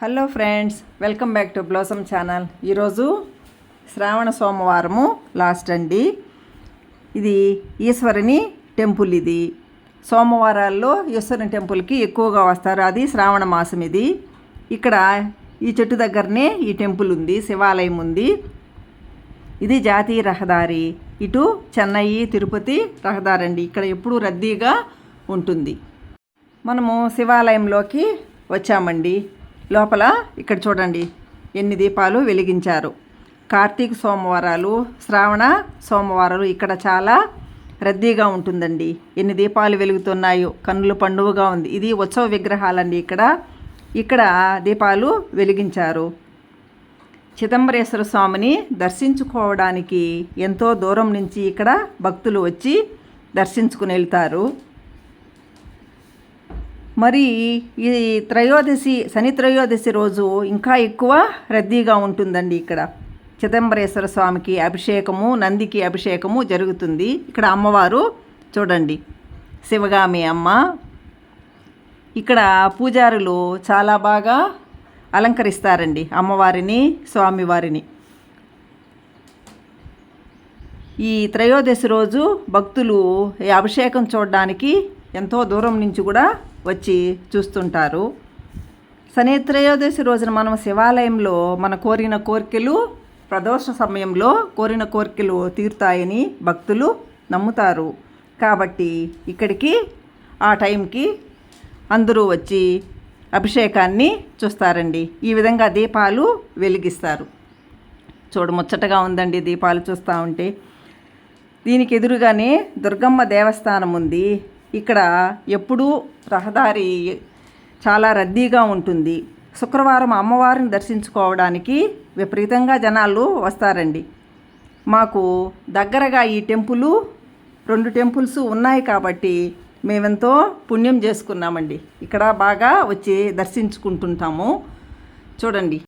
Hello friends welcome back to blossom channel. ఈరోజు శ్రావణ సోమవారము last అండి. ఇది ఈశ్వరుని టెంపుల్ ఇది. సోమవారాల్లో ఈశ్వరుని టెంపుల్కి ఎక్కువగా వస్తారు. అది శ్రావణ మాసం ఇది. ఇక్కడ ఈ చెట్టు దగ్గరనే ఈ టెంపుల్ ఉంది శివాలయం ఉంది. ఇది జాతీయ రహదారి. ఇటు చెన్నై తిరుపతి రహదారి అండి. ఇక్కడ ఎప్పుడూ రద్దీగా ఉంటుంది. మనము శివాలయంలోకి వచ్చామండి. లోపల ఇక్కడ చూడండి ఎన్ని దీపాలు వెలిగించారు. కార్తీక సోమవారాలు శ్రావణ సోమవారాలు ఇక్కడ చాలా రద్దీగా ఉంటుందండి. ఎన్ని దీపాలు వెలుగుతున్నాయో కన్నుల పండుగగా ఉంది. ఇది ఉత్సవ విగ్రహాలండి ఇక్కడ. ఇక్కడ దీపాలు వెలిగించారు. చిదంబరేశ్వర స్వామిని దర్శించుకోవడానికి ఎంతో దూరం నుంచి ఇక్కడ భక్తులు వచ్చి దర్శించుకుని వెళ్తారు. మరి ఈ త్రయోదశి శని త్రయోదశి రోజు ఇంకా ఎక్కువ రద్దీగా ఉంటుందండి ఇక్కడ. చిదంబరేశ్వర స్వామికి అభిషేకము నందికి అభిషేకము జరుగుతుంది. ఇక్కడ అమ్మవారు చూడండి శివగామి అమ్మ. ఇక్కడ పూజారులు చాలా బాగా అలంకరిస్తారండి అమ్మవారిని స్వామివారిని. ఈ త్రయోదశి రోజు భక్తులు ఈ అభిషేకం చూడడానికి ఎంతో దూరం నుంచి కూడా వచ్చి చూస్తుంటారు. శని త్రయోదశి రోజున మనం శివాలయంలో మన కోరిన కోరికలు ప్రదోష సమయంలో కోరిన కోరికలు తీరుతాయని భక్తులు నమ్ముతారు. కాబట్టి ఇక్కడికి ఆ టైంకి అందరూ వచ్చి అభిషేకాన్ని చూస్తారండి. ఈ విధంగా దీపాలు వెలిగిస్తారు. చూడముచ్చటగా ఉందండి దీపాలు చూస్తూ ఉంటే. దీనికి ఎదురుగానే దుర్గమ్మ దేవస్థానం ఉంది. ఇక్కడ ఎప్పుడూ రహదారి చాలా రద్దీగా ఉంటుంది. శుక్రవారం అమ్మవారిని దర్శించుకోవడానికి విపరీతంగా జనాలు వస్తారండి. మాకు దగ్గరగా ఈ టెంపులు రెండు టెంపుల్స్ ఉన్నాయి కాబట్టి మేమెంతో పుణ్యం చేసుకున్నామండి. ఇక్కడ బాగా వచ్చి దర్శించుకుంటుంటాము. చూడండి.